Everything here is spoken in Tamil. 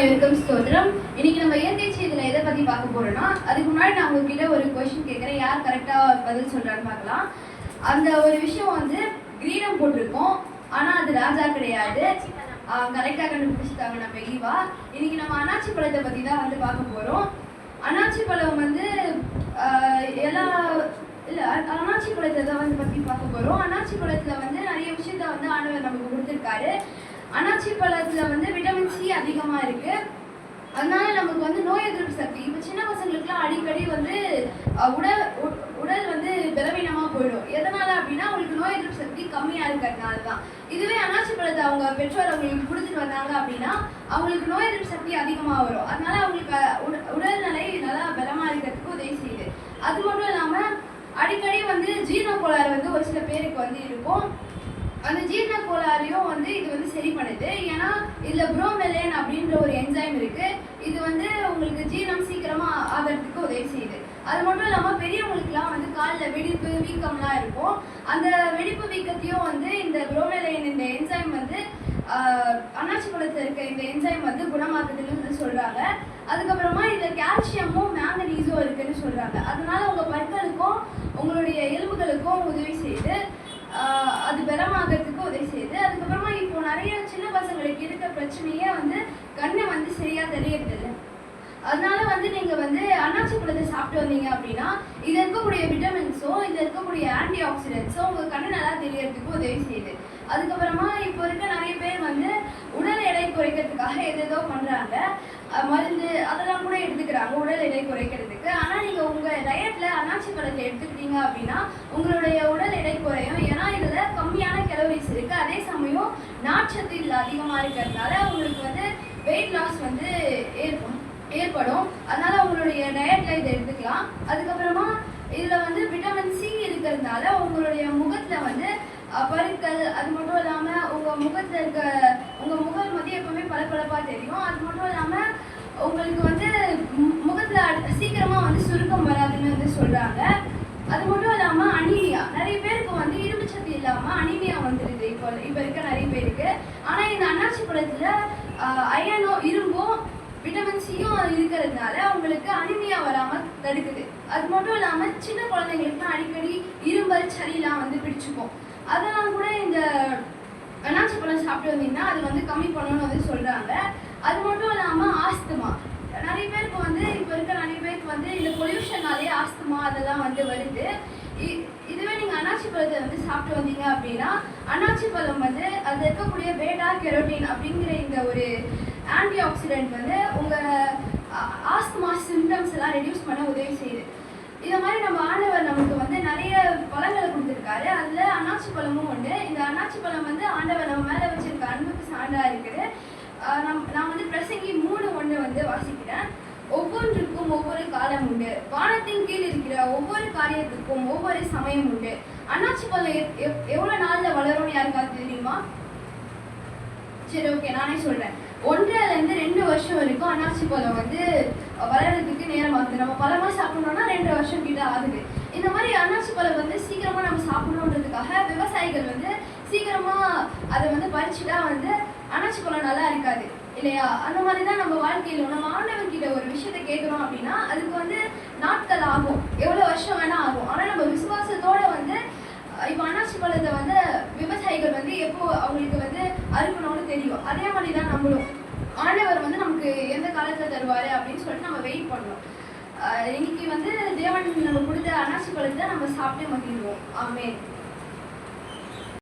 அனைவருக்கும் ஸ்தோத்திரம் இன்னைக்கு நம்ம இயற்கை இதுல எதை பத்தி பார்க்க போறோம்னா அதுக்கு முன்னாடி நான் உங்ககிட்ட ஒரு கொஸ்டின் கேட்கறேன். யார் கரெக்டா பதில் சொல்றான்னு பார்க்கலாம். அந்த ஒரு விஷயம் வந்து கிரீடம் போட்டிருக்கோம். ஆனா அது ராஜா கிடையாது. கரெக்டா கண்டுபிடிச்சிட்டாங்க நம்ம ஈவா. இன்னைக்கு நம்ம அனாச்சி பழத்தை பத்தி தான் வந்து பார்க்க போறோம். அனாச்சி பழம் வந்து ஆஹ், எல்லா இல்ல அனாச்சி பழத்தை தான் வந்து பத்தி பார்க்க போறோம். அனாச்சி பழத்துல வந்து நிறைய விஷயத்த வந்து ஆண்டவர் நமக்கு கொடுத்துருக்காரு. அனாச்சி பழத்துல வந்து விட்டமின் சி அதிகமா இருக்கு. அதனால நமக்கு வந்து நோய் எதிர்ப்பு சக்தி. இப்போ சின்ன பசங்களுக்குலாம் அடிக்கடி வந்து உடல் உடல் வந்து பலவீனமா போயிடும். எதனால அப்படின்னா அவங்களுக்கு நோய் எதிர்ப்பு சக்தி கம்மியா இருக்கிறதுனால தான் இதுவே அனாச்சி பழத்தை அவங்க பெற்றோர் அவங்களுக்கு கொடுத்துட்டு வந்தாங்க அப்படின்னா அவங்களுக்கு நோய் எதிர்ப்பு சக்தி அதிகமா வரும். அதனால அவங்களுக்கு உட- உடல்நிலை நல்லா பலமா இருக்கிறதுக்கு உதவி செய்யுது. அது மட்டும் இல்லாம அடிக்கடி வந்து ஜீரண கோளாறு வந்து ஒரு சில பேருக்கு வந்து இருக்கும். அந்த ஜீரண கோளாறையும் வந்து இது வந்து சரி பண்ணுது. ஏன்னா இதில் புரோமெலேன் அப்படின்ற ஒரு என்சைம் இருக்கு. இது வந்து உங்களுக்கு ஜீரணம் சீக்கிரமாக ஆகிறதுக்கு உதவி செய்யுது. அது மட்டும் இல்லாமல் பெரியவங்களுக்குலாம் வந்து காலில் வெடிப்பு வீக்கம்லாம் இருக்கும். அந்த வெடிப்பு வீக்கத்தையும் வந்து இந்த புரோமெலேன் இந்த என்சைம் வந்து ஆஹ், அன்னாசி பழத்தில் இருக்க இந்த என்சைம் வந்து குணமாக்குதுன்னு வந்து சொல்கிறாங்க அதுக்கப்புறமா இதில் கால்சியமும் மேங்கனீஸும் இருக்குன்னு சொல்கிறாங்க அதனால உங்கள் பற்களுக்கும் உங்களுடைய எலும்புகளுக்கும் உதவி செய்து அது பலமாகறதுக்கு உதவி செய்யுது. அதுக்கப்புறமா இப்போ நிறைய சின்ன பசங்களுக்கு இருக்க பிரச்சனையே வந்து கண்ணை வந்து சரியா தெரியறது இல்லை அதனால வந்து நீங்க வந்து அன்னாச்சி பழத்தை சாப்பிட்டு வந்தீங்க அப்படின்னா இது இருக்கக்கூடிய விட்டமின்ஸோ இது இருக்கக்கூடிய ஆன்டி ஆக்சிடென்ட்ஸோ உங்க கண்ணு நல்லா தெரியறதுக்கு உதவி செய்யுது. அதுக்கப்புறமா இப்போ இருக்க நிறைய பேர் வந்து உடல் எடை குறைக்கிறதுக்காக எது பண்றாங்க. பண்ணுறாங்க மருந்து அதெல்லாம் கூட எடுத்துக்கிறாங்க உடல் எடை குறைக்கிறதுக்கு. டயட்ல பழத்தை எடுத்துக்கிட்டீங்க அப்படின்னா உங்களுடைய உடல் எடை குறையும். ஏன்னா இதில் கம்மியான கலோரிஸ் இருக்கு. அதே சமயம் நாட்சத்து இதில் அதிகமாக இருக்கிறதுனால உங்களுக்கு வந்து வெயிட் லாஸ் வந்து ஏற்படும் ஏற்படும். அதனால உங்களுடைய டயட்ல இதை எடுத்துக்கலாம். அதுக்கப்புறமா இதில் வந்து விட்டமின் சி இருக்கிறதுனால உங்களுடைய முகத்தில் வந்து பருக்கள் அது மட்டும் இல்லாமல் உங்கள் முகத்தில் இருக்க உங்கள் முகம் வந்து எப்பவுமே பளபளப்பாக தெரியும். அது மட்டும் இல்லாமல் உங்களுக்கு வந்து முகத்தில் சீக்கிரமாக வந்து சுருக்கம் வராதுன்னு வந்து சொல்றாங்க. அது மட்டும் இல்லாம அனீமியா. நிறைய பேருக்கு வந்து இரும்பு சத்து இல்லாம அனீமியா வந்துருது. இப்போ இப்ப இருக்க நிறைய பேருக்கு. ஆனா இந்த அன்னாசி பழத்துல அயனோ இரும்பும் விட்டமின் சியும் இருக்கிறதுனால அவங்களுக்கு அனிமியா வராம தடுக்குது. அது மட்டும் இல்லாம சின்ன குழந்தைங்களுக்கு அடிக்கடி இரும்பல் சளிலாம் வந்து பிடிச்சிக்கும். அதெல்லாம் கூட இந்த அன்னாச்சி பழம் சாப்பிட்டு வந்தீங்கன்னா அது வந்து கம்மி பண்ணணும்னு வந்து சொல்றாங்க. அது மட்டும் இல்லாம ஆஸ்துமா. நிறைய பேருக்கு வந்து இப்போ இருக்க நிறைய பேருக்கு வந்து இந்த பொல்யூஷனாலே ஆஸ்துமா அதெல்லாம் வந்து வருது. இதுவே நீங்க அன்னாச்சி பழத்தை வந்து சாப்பிட்டு வந்தீங்க அப்படின்னா அன்னாச்சி பழம் வந்து அது இருக்கக்கூடிய பேட்டா கெரோட்டின் அப்படிங்கிற இந்த ஒரு ஆன்டி ஆக்சிடென்ட் வந்து உங்க ஆஸ்துமா சிம்டம்ஸ் எல்லாம் ரெடியூஸ் பண்ண உதவி செய்யுது. இந்த மாதிரி நம்ம ஆண்டவர் நமக்கு வந்து நிறைய பழங்களை கொடுத்துருக்காரு. அதுல அன்னாச்சி பழமும் உண்டு. இந்த அன்னாச்சி பழம் வந்து ஆண்டவர் நம்ம மேல வச்சிருக்க அன்புக்கு சான்றா இருக்குது. நம் நான் உண்டு வானத்தின் கீழ் இருக்கிற ஒவ்வொரு காரியத்துக்கும் ஒவ்வொரு சமயம் உண்டு. அன்னாச்சி பழம் எவ்வளவு நாள்ல வளரும்னு யாருக்காவது தெரியுமா? சரி ஓகே நானே சொல்றேன். ஒன்றரை இருந்து ரெண்டு வருஷம் வரைக்கும் அன்னாசி பழம் வந்து வளர்றதுக்கு நேரம் ஆகுது. நம்ம பழமா சாப்பிடணும்னா ரெண்டு வருஷம் கிட்ட ஆகுது. இந்த மாதிரி அன்னாசி பழம் வந்து சீக்கிரமா நம்ம சாப்பிடணுன்றதுக்காக விவசாயிகள் வந்து சீக்கிரமா அதை வந்து பறிச்சுட்டா வந்து அன்னாசி பழம் நல்லா இருக்காது இல்லையா? அந்த மாதிரி தான் நம்ம வாழ்க்கையில நம்ம ஆண்டவர்கிட்ட ஒரு விஷயத்தை கேட்குறோம் அப்படின்னா அதுக்கு வந்து நாட்கள் ஆகும் எவ்வளவு வருஷம் வேணா ஆகும். ஆனா நம்ம விசுவாசத்தோட வந்து இப்போ அண்ணாச்சி பழத்தை வந்து விவசாயிகள் வந்து எப்போ அவங்களுக்கு வந்து அறுக்கணும்னு தெரியும். அதே மாதிரி தான் நம்மளும். ஆண்டவர் வந்து நமக்கு எந்த காலத்துல தருவாரு அப்படின்னு சொல்லிட்டு நம்ம வெயிட் பண்ணோம் இன்னைக்கு வந்து தேவன் நம்ம கொடுத்த அண்ணாச்சி பழத்தை நம்ம சாப்பிட்டு மகிழ்வோம். ஆமே